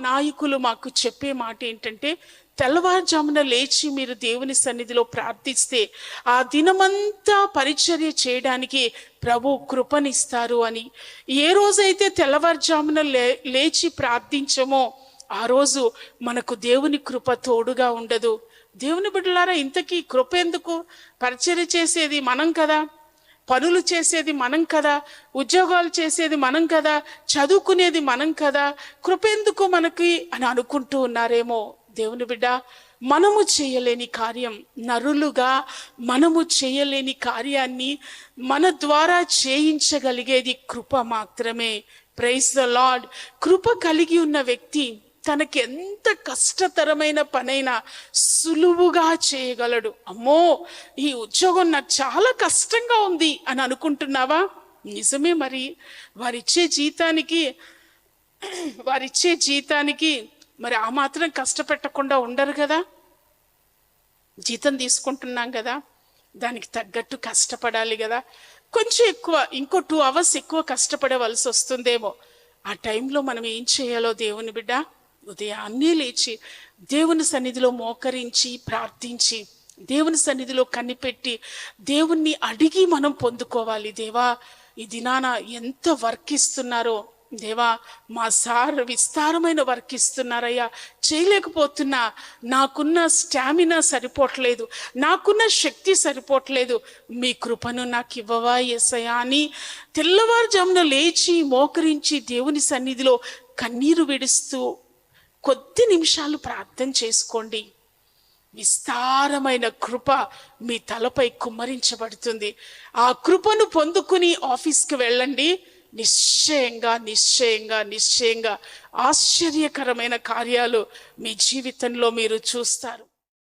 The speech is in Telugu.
నాయకులు మాకు చెప్పే మాట ఏంటంటే తెల్లవారుజామున లేచి మీరు దేవుని సన్నిధిలో ప్రార్థిస్తే ఆ దినమంతా పరిచర్య చేయడానికి ప్రభు కృపనిస్తారు అని. ఏ రోజైతే తెల్లవారుజామున లే లేచి ప్రార్థించమో ఆ రోజు మనకు దేవుని కృప తోడుగా ఉండదు. దేవుని బిడ్డలారా ఇంతకీ కృప ఎందుకు? పరిచర్య చేసేది మనం కదా. పనులు చేసేది మనం కదా ఉద్యోగాలు చేసేది మనం కదా చదువుకునేది మనం కదా కృప ఎందుకు మనకి అని అనుకుంటూ ఉన్నారేమో దేవుని బిడ్డ. మనము చేయలేని కార్యం నరులుగా మనము చేయలేని కార్యాన్ని మన ద్వారా చేయించగలిగేది కృప మాత్రమే. ప్రైజ్ ద లాడ్ కృప కలిగి ఉన్న వ్యక్తి తనకి ఎంత కష్టతరమైన పనైనా సులువుగా చేయగలడు. అమ్మో ఈ ఉద్యోగం నాకు చాలా కష్టంగా ఉంది అని అనుకుంటున్నావా? నిజమే మరి. వారిచ్చే జీతానికి వారిచ్చే జీతానికి మరి ఆ మాత్రం కష్టపెట్టకుండా ఉండరు కదా? జీతం తీసుకుంటున్నాం కదా. దానికి తగ్గట్టు కష్టపడాలి కదా. కొంచెం ఎక్కువ ఇంకో టూ అవర్స్ ఎక్కువ కష్టపడవలసి వస్తుందేమో. ఆ టైంలో మనం ఏం చేయాలో దేవుని బిడ్డ? ఉదయాన్నే లేచి దేవుని సన్నిధిలో మోకరించి ప్రార్థించి దేవుని సన్నిధిలో కనిపెట్టి దేవుణ్ణి అడిగి మనం పొందుకోవాలి. దేవా ఈ దినాన ఎంత వర్క్ ఇస్తున్నారో దేవా మా సార్ విస్తారమైన వర్క్ ఇస్తున్నారయ్యా చేయలేకపోతున్నా నాకున్న స్టామినా సరిపోవట్లేదు నాకున్న శక్తి సరిపోవట్లేదు. మీ కృపను నాకు ఇవ్వవా ఎసయా అని తెల్లవారుజామున లేచి మోకరించి దేవుని సన్నిధిలో కన్నీరు విడుస్తూ కొద్ది నిమిషాలు ప్రార్థన చేసుకోండి. విస్తారమైన కృప మీ తలపై కుమ్మరించబడుతుంది. ఆ కృపను పొందుకుని ఆఫీస్కి వెళ్ళండి. నిశ్చయంగా నిశ్చయంగా నిశ్చయంగా ఆశ్చర్యకరమైన కార్యాలు మీ జీవితంలో మీరు చూస్తారు.